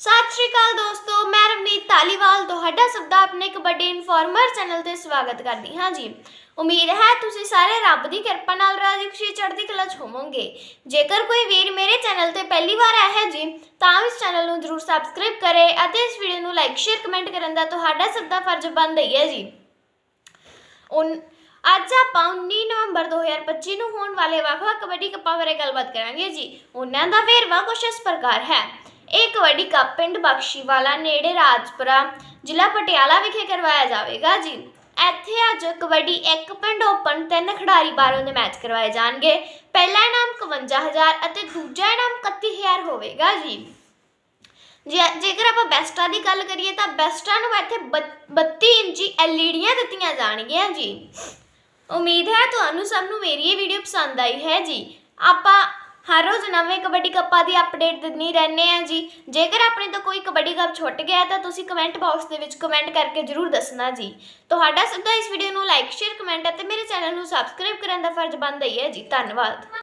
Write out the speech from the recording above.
ਸਤਿ ਸ਼੍ਰੀ ਅਕਾਲ ਦੋਸਤੋ, ਮੈਂ ਰਵਨੀਤ ਧਾਲੀਵਾਲ, ਤੁਹਾਡਾ ਸਭ ਦਾ ਆਪਣੇ ਕਬੱਡੀ ਇਨਫੋਰਮਰ ਚੈਨਲ ਤੇ ਸਵਾਗਤ ਕਰਦੀ ਹਾਂ ਜੀ। ਉਮੀਦ ਹੈ ਤੁਸੀਂ ਸਾਰੇ ਰੱਬ ਦੀ ਕਿਰਪਾ ਨਾਲ ਰਾਜੀ ਖੁਸ਼ੀ ਚੜ੍ਹਦੀ ਕਲਾ 'ਚ ਹੋਵੋਗੇ। ਜੇਕਰ ਕੋਈ ਵੀਰ ਮੇਰੇ ਚੈਨਲ ਤੇ ਪਹਿਲੀ ਵਾਰ ਆਇਆ ਹੈ ਜੀ, ਤਾਂ ਇਸ ਚੈਨਲ ਨੂੰ ਜਰੂਰ ਸਬਸਕ੍ਰਾਈਬ ਕਰੇ ਅਤੇ ਇਸ ਵੀਡੀਓ ਨੂੰ ਲਾਈਕ ਸ਼ੇਅਰ ਕਮੈਂਟ ਕਰਨ ਦਾ ਤੁਹਾਡਾ ਸਭ ਦਾ ਫਰਜ਼ ਬਣਦਾ ਹੀ ਹੈ ਜੀ। ਉਨ, ਅੱਜ ਆਪਾਂ 19 ਨਵੰਬਰ 2025 ਨੂੰ ਹੋਣ ਵਾਲੇ ਵੱਖ-ਵੱਖ ਕਬੱਡੀ ਕੱਪਾਂ ਬਾਰੇ ਗੱਲਬਾਤ ਕਰਾਂਗੇ ਜੀ। ਉਹਨਾਂ ਦਾ ਵੇਰਵਾ ਕੁਛ ਇਸ ਪ੍ਰਕਾਰ ਹੈ। ਇਹ ਕਬੱਡੀ ਕੱਪ ਪਿੰਡ ਬਖਸ਼ੀਵਾਲਾ ਨੇੜੇ ਰਾਜਪੁਰਾ ਜ਼ਿਲ੍ਹਾ ਪਟਿਆਲਾ ਵਿਖੇ ਕਰਵਾਇਆ ਜਾਵੇਗਾ ਜੀ। ਇੱਥੇ ਅੱਜ ਕਬੱਡੀ ਇੱਕ ਪਿੰਡ ਓਪਨ ਤਿੰਨ ਖਿਡਾਰੀ ਬਾਰੋਂ ਦੇ ਮੈਚ ਕਰਵਾਏ ਜਾਣਗੇ। ਪਹਿਲਾ ਇਨਾਮ 51000 ਅਤੇ ਦੂਜਾ ਇਨਾਮ 31000 ਹੋਵੇਗਾ ਜੀ। ਜੇ ਜੇਕਰ ਆਪਾਂ ਬੈਸਟਾਂ ਦੀ ਗੱਲ ਕਰੀਏ ਤਾਂ ਬੈਸਟਾਂ ਨੂੰ ਇੱਥੇ ਬੱਤ- 32 ਇੰਚੀ ਐਲਈਡੀਆਂ ਦਿੱਤੀਆਂ ਜਾਣਗੀਆਂ ਜੀ। ਉਮੀਦ ਹੈ ਤੁਹਾਨੂੰ ਸਭ ਨੂੰ ਮੇਰੀ ਇਹ ਵੀਡੀਓ ਪਸੰਦ ਆਈ ਹੈ ਜੀ। ਆਪਾਂ ਹਰ ਰੋਜ਼ ਨਵੇਂ ਕਬੱਡੀ ਕੱਪਾਂ ਦੀ ਅਪਡੇਟ ਦਿੰਦੀ ਰਹਿੰਦੇ ਆ ਜੀ। ਜੇਕਰ ਆਪਣੇ ਤੋਂ ਕੋਈ ਕਬੱਡੀ ਕੱਪ ਛੁੱਟ ਗਿਆ ਤਾਂ ਤੁਸੀਂ ਕਮੈਂਟ ਬਾਕਸ ਦੇ ਵਿੱਚ ਕਮੈਂਟ ਕਰਕੇ ਜਰੂਰ ਦੱਸਣਾ ਜੀ। ਤੁਹਾਡਾ ਸਭ ਦਾ ਇਸ ਵੀਡੀਓ ਨੂੰ ਲਾਈਕ ਸ਼ੇਅਰ ਕਮੈਂਟ ਅਤੇ ਮੇਰੇ ਚੈਨਲ ਨੂੰ ਸਬਸਕ੍ਰਾਈਬ ਕਰਨ ਦਾ ਫਰਜ਼ ਬਣਦਾ ਹੀ ਹੈ ਜੀ। ਧੰਨਵਾਦ।